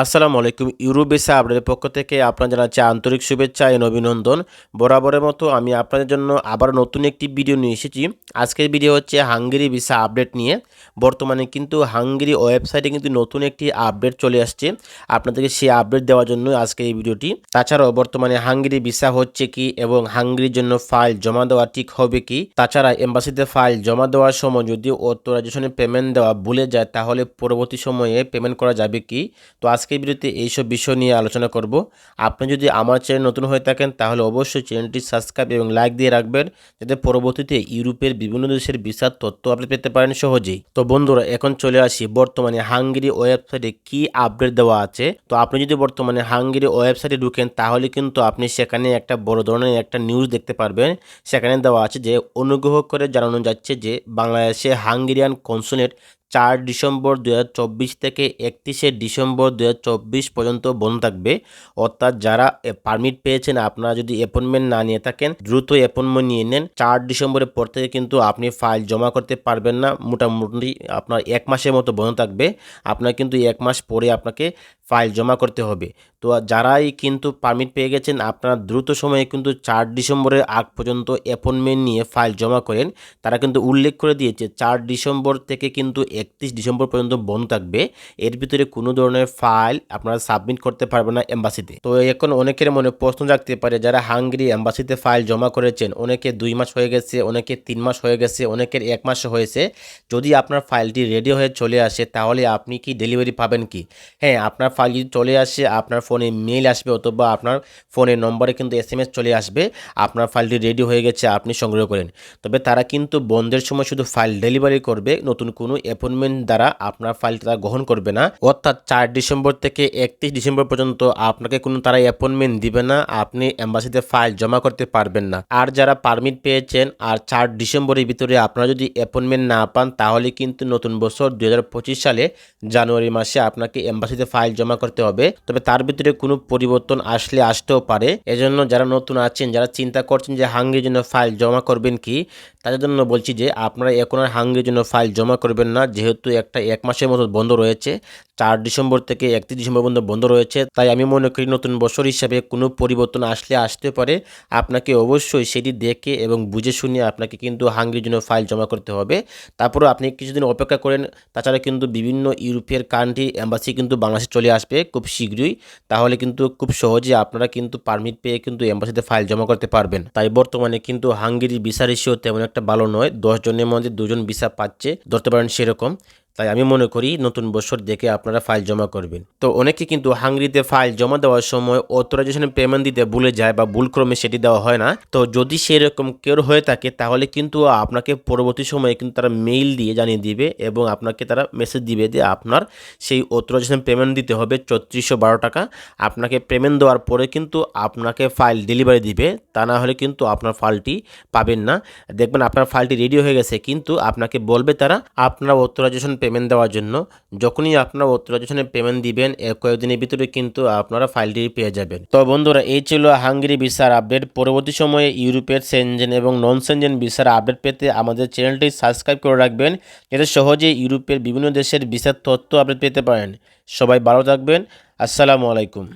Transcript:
আসসালামু আলাইকুম, Europe visa আপনাদের পক্ষ থেকে আপনার জানাচ্ছি আন্তরিক শুভেচ্ছা এবং অভিনন্দন। বরাবরের মতো আমি আপনাদের জন্য আবার নতুন একটি ভিডিও নিয়ে এসেছি। আজকের ভিডিও হচ্ছে হাঙ্গেরি ভিসা আপডেট নিয়ে। বর্তমানে কিন্তু হাঙ্গেরি ওয়েবসাইটে কিন্তু নতুন একটি আপডেট চলে আসছে। আপনাদেরকে সেই আপডেট দেওয়ার জন্য আজকে এই ভিডিওটি। তাছাড়াও বর্তমানে হাঙ্গেরি ভিসা হচ্ছে কি এবং হাঙ্গেরির জন্য ফাইল জমা দেওয়া ঠিক হবে কি? তাছাড়া এম্বাসিতে ফাইল জমা দেওয়ার সময় যদি অথরাইজেশনে পেমেন্ট দেওয়া ভুলে যায়, তাহলে পরবর্তী সময়ে পেমেন্ট করা যাবে কি? তো আজকের ভিডিওতে এইসব বিষয় নিয়ে আলোচনা করব। আপনি যদি আমার চ্যানেল নতুন হয়ে থাকেন, তাহলে অবশ্যই চ্যানেলটি সাবস্ক্রাইব এবং লাইক দিয়ে রাখবেন, যাতে পরবর্তীতে ইউরোপের বিভিন্ন দেশের ভিসার তথ্য আপনি পেতে পারেন সহজেই। তো বন্ধুরা, এখন চলে আসি বর্তমানে হাঙ্গেরি ওয়েবসাইটে কি আপডেট দেওয়া আছে। তো আপনি যদি বর্তমানে হাঙ্গেরি ওয়েবসাইটে ঢুকেন, তাহলে কিন্তু আপনি সেখানে একটা বড় ধরনের একটা নিউজ দেখতে পারবেন। সেখানে দেওয়া আছে যে, অনুগ্রহ করে জানানো যাচ্ছে যে, বাংলাদেশে হাঙ্গেরিয়ান কনসুলেট চার ডিসেম্বর দু হাজার চব্বিশ থেকে একত্রিশে ডিসেম্বর দু হাজার চব্বিশ পর্যন্ত বন্ধ থাকবে। অর্থাৎ যারা পারমিট পেয়েছেন, আপনারা যদি অ্যাপয়েন্টমেন্ট না নিয়ে থাকেন, দ্রুত অ্যাপয়েন্টমেন্ট নিয়ে নেন। চার ডিসেম্বরের পর থেকে কিন্তু আপনি ফাইল জমা করতে পারবেন না। মোটামুটি আপনার এক মাসের মতো বন্ধ থাকবে। আপনার কিন্তু এক মাস পরে আপনাকে ফাইল জমা করতে হবে। তো যারাই কিন্তু পারমিট পেয়ে গেছেন, আপনারা দ্রুত সময়ে কিন্তু চার ডিসেম্বরের আগ পর্যন্ত অ্যাপয়েন্টমেন্ট নিয়ে ফাইল জমা করেন। তারা কিন্তু উল্লেখ করে দিয়েছে, চার ডিসেম্বর থেকে কিন্তু একত্রিশ ডিসেম্বর পর্যন্ত বন্ধ থাকবে। এর ভিতরে কোনো ধরনের ফাইল আপনারা সাবমিট করতে পারবেন না এম্বাসিতে। তো এখন অনেকের মনে প্রশ্ন রাখতে পারে, যারা হাঙ্গেরি এম্বাসিতে ফাইল জমা করেছেন, অনেকে দুই মাস হয়ে গেছে, অনেকে তিন মাস হয়ে গেছে, অনেকের এক মাস হয়েছে। যদি আপনার ফাইলটি রেডি হয়ে চলে আসে, তাহলে আপনি কি ডেলিভারি পাবেন কি? হ্যাঁ আপনার ফাইল যদি চলে আসে, আপনার ফোনে মেইল আসবে অথবা আপনার ফোনের নম্বরে কিন্তু এস চলে আসবে। আপনার ফাইলটি রেডি হয়ে গেছে, আপনি সংগ্রহ করেন। তবে তারা কিন্তু বন্ধের সময় শুধু ফাইল ডেলিভারি করবে, নতুন কোনো অ্যাপয়েন্টমেন্ট দ্বারা আপনার ফাইলটা তারা গ্রহণ করবে না। অর্থাৎ চার ডিসেম্বর থেকে একত্রিশ ডিসেম্বর পর্যন্ত আপনাকে কোনো তারা অ্যাপয়েন্টমেন্ট দিবে না, আপনি এম্বাসিতে ফাইল জমা করতে পারবেন না। আর যারা পারমিট পেয়েছেন, আর চার ডিসেম্বরের ভিতরে আপনারা যদি অ্যাপয়েন্টমেন্ট না পান, তাহলে কিন্তু নতুন বছর দুই হাজার পঁচিশ সালে জানুয়ারি মাসে আপনাকে এম্বাসিতে ফাইল জমা করতে হবে। তবে তার ভিতরে কোনো পরিবর্তন আসলে আসতেও পারে। এজন্য যারা নতুন আছেন, যারা চিন্তা করছেন যে হাঙ্গের জন্য ফাইল জমা করবেন কি তাদের জন্য বলছি যে আপনারা এখন আর হাঙ্গের জন্য ফাইল জমা করবেন না, যেহেতু একটা এক মাসের মতো বন্ধ রয়েছে। চার ডিসেম্বর থেকে একত্রিশ ডিসেম্বর পর্যন্ত বন্ধ রয়েছে। তাই আমি মনে করি নতুন বছর হিসাবে কোনো পরিবর্তন আসলে আসতে পারে। আপনাকে অবশ্যই সেটি দেখে এবং বুঝে শুনে আপনাকে কিন্তু হাঙ্গের জন্য ফাইল জমা করতে হবে। তারপরেও আপনি কিছুদিন অপেক্ষা করেন, তাছাড়া কিন্তু বিভিন্ন ইউরোপের কান্ট্রি অ্যাম্বাসি কিন্তু বাংলাদেশে চলে আসবে খুব শীঘ্রই। তাহলে কিন্তু খুব সহজে আপনারা কিন্তু পারমিট পেয়ে কিন্তু এম্বাসিতে ফাইল জমা করতে পারবেন। তাই বর্তমানে কিন্তু হাঙ্গেরি ভিসা রেশিও তেমন একটা ভালো নয়। দশ জনের মধ্যে দুজন ভিসা পাচ্ছে, ধরতে পারেন সেরকম। তাই আমি মনে করি নতুন বছর দেখে আপনারা ফাইল জমা করবেন। তো অনেকে কিন্তু হাঙ্গরিতে ফাইল জমা দেওয়ার সময় অথরাইজেশন পেমেন্ট দিতে ভুলে যায় বা ভুলক্রমে সেটি দেওয়া হয় না। তো যদি সেরকম কেউ হয়ে থাকে, তাহলে কিন্তু আপনাকে পরবর্তী সময়ে কিন্তু তারা মেইল দিয়ে জানিয়ে দিবে এবং আপনাকে তারা মেসেজ দিবে যে আপনার সেই অথরাইজেশন পেমেন্ট দিতে হবে চৌত্রিশশো বারো টাকা। আপনাকে পেমেন্ট দেওয়ার পরে কিন্তু আপনাকে ফাইল ডেলিভারি দিবে। তা না হলে কিন্তু আপনার ফাইলটি পাবেন না। দেখবেন আপনার ফাইলটি রেডি হয়ে গেছে, কিন্তু আপনাকে বলবে তারা, আপনার অথরাইজেশন পেমেন্ট দেওয়ার জন্য, যখনই আপনারা অথরাইজেশনের পেমেন্ট দিবেন কয়েকদিনের ভিতরে কিন্তু আপনারা ফাইলটি পেয়ে যাবেন। তো বন্ধুরা, এই ছিল হাঙ্গেরি ভিসার আপডেট পরবর্তী সময়ে ইউরোপের সেনজেন এবং নন সেনজেন ভিসার আপডেট পেতে আমাদের চ্যানেলটি সাবস্ক্রাইব করে রাখবেন। যাতে সহজে ইউরোপের বিভিন্ন দেশের ভিসার তথ্য আপডেট পেতে পারেন। সবাই ভালো থাকবেন। আসসালামু আলাইকুম।